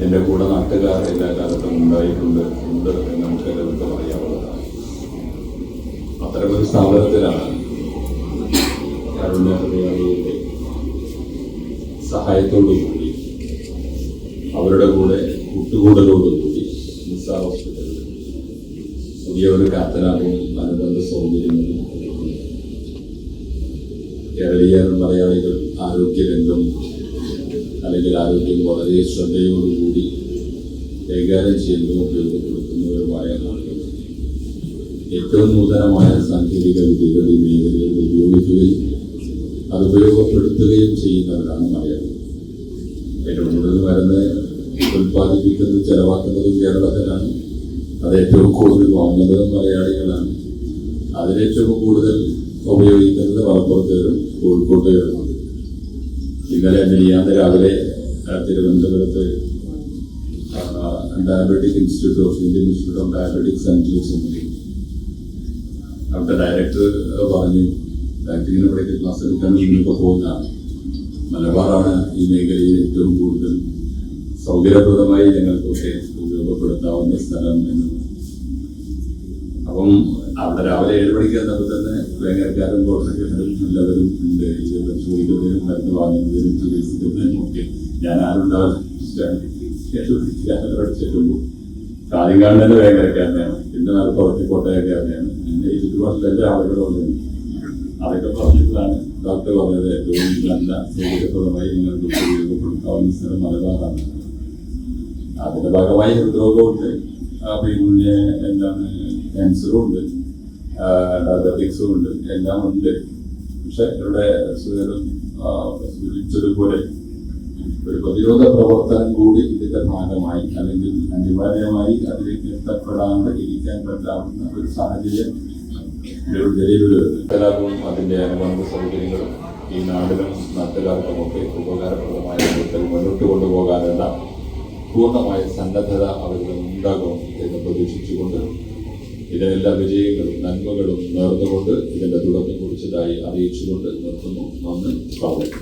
എന്റെ കൂടെ നാട്ടുകാർ എല്ലാ കാലത്തും ഉണ്ടായിട്ടുണ്ട് ഉണ്ട് എന്ന് നമുക്ക് എല്ലാവർക്കും അറിയാവുന്നതാണ് അത്തരമൊരു സ്ഥാപനത്തിലാണ് കരുണ്യഹൃദയാളിയുടെ സഹായത്തോടു കൂടി അവരുടെ കൂടെ കൂട്ടുകൂടലോടുകൂടി നിസ്സാർ ഹോസ്പിറ്റലിൽ പുതിയ ഒരു കാത്തനാകും അനുബന്ധ സൗകര്യങ്ങളും. കേരളീയ മലയാളികൾ ആരോഗ്യരംഗം അല്ലെങ്കിൽ ആരോഗ്യം വളരെ ശ്രദ്ധയോടുകൂടി കൈകാര്യം ചെയ്യുന്നതും ഉപയോഗപ്പെടുത്തുന്നവരുമായ നാളുകൾ ഏറ്റവും നൂതനമായ സാങ്കേതിക വിദ്യകൾ ഈ മേഖലയിൽ ഉപയോഗിക്കുകയും അത് ഉപയോഗപ്പെടുത്തുകയും ചെയ്യുന്നവരാണ് മലയാളം. ഏറ്റവും കൂടുതൽ മരുന്ന് ഉൽപ്പാദിപ്പിക്കുന്നതും ചെലവാക്കുന്നതും കേരളത്തിലാണ്. അത് ഏറ്റവും കൂടുതൽ വാങ്ങുന്നതും മലയാളികളാണ്. അതിലേറ്റവും കൂടുതൽ ഉപയോഗിക്കുന്നത് മലപ്പുറത്തുകാരും കോഴിക്കോട്ടുകാരുമാണ്. ഇന്നലെ മിനിയാന്ന് രാവിലെ തിരുവനന്തപുരത്ത് diabetic institute of Indian institute of diabetic and എന്നിട്ട് അവിടുത്തെ ഡയറക്ടർ പറഞ്ഞു ഡയറക്ടറിന് പഠിക്കുന്ന ക്ലാസ് എടുക്കാൻ ഇന്നിപ്പോൾ പോകുന്ന മലബാറാണ് ഈ മേഖലയിൽ ഏറ്റവും കൂടുതൽ സൗകര്യപ്രദമായി ഞങ്ങൾക്കൊക്കെ ഉപയോഗപ്പെടുത്താവുന്ന സ്ഥലം എന്ന് അപ്പം അവിടെ രാവിലെ ഏഴ് മണിക്ക് എന്നപ്പോൾ തന്നെ വേങ്ങരക്കാരും കോട്ടക്കാരും എല്ലാവരും ഉണ്ട്. ചോദിക്കുന്നതിനും മരുന്ന് വാങ്ങുന്നതിനും ചികിത്സിക്കുന്നതിനും ഒക്കെ ഞാൻ ആരുണ്ടാവും? ചെല്ലുമ്പോൾ ആദ്യം കാണുന്നത് വേങ്ങരക്കാരനെയാണ് പിന്നെ മലപ്പുറത്തെ കോട്ടയക്കാരനെയാണ് എന്റെ ഈ ചുറ്റുപാടിലെ ആളുകളുണ്ട് അതൊക്കെ പറഞ്ഞപ്പോഴാണ് ഡോക്ടർ പറഞ്ഞത് ഏറ്റവും നല്ല സൗകര്യപ്രദമായി നിങ്ങൾക്ക് ഉപയോഗപ്പെടുത്താവുന്ന സ്ഥലം മലബാറാണ്. അതിന്റെ ഭാഗമായി ഹൃദ്രോഗമുണ്ട്. പിന്നെ എന്താണ് ക്യാൻസറും ഉണ്ട്. ഡയബറ്റിക്സും ഉണ്ട്. എല്ലാം ഉണ്ട്. പക്ഷെ ഇവിടെ സുഖം സൂചിപ്പിച്ചതുപോലെ ഒരു പ്രതിരോധ പ്രവർത്തനം കൂടി ഇതിന്റെ ഭാഗമായി അല്ലെങ്കിൽ അനിവാര്യമായി അതിലേക്ക് എത്തപ്പെടാതെ ഇരിക്കാൻ പറ്റാവുന്ന ഒരു സാഹചര്യം കലാപവും അതിന്റെ അനുബന്ധ സൗകര്യങ്ങളും ഈ നാടിനും നാട്ടുകാർക്കുമൊക്കെ ഉപകാരപ്രദമായ വിധത്തിൽ മുന്നോട്ട് കൊണ്ടുപോകാനുള്ള പൂർണമായ സന്നദ്ധത അവരിൽ ഉണ്ടാകും എന്ന് പ്രതീക്ഷിച്ചുകൊണ്ട് ഇതിനെല്ലാ വിജയങ്ങളും നന്മകളും നേർന്നുകൊണ്ട് ഇതിന്റെ തുടക്കം കുറിച്ചതായി അറിയിച്ചുകൊണ്ട് നിർത്തുന്നു. നന്ദി സ്വാഗതം.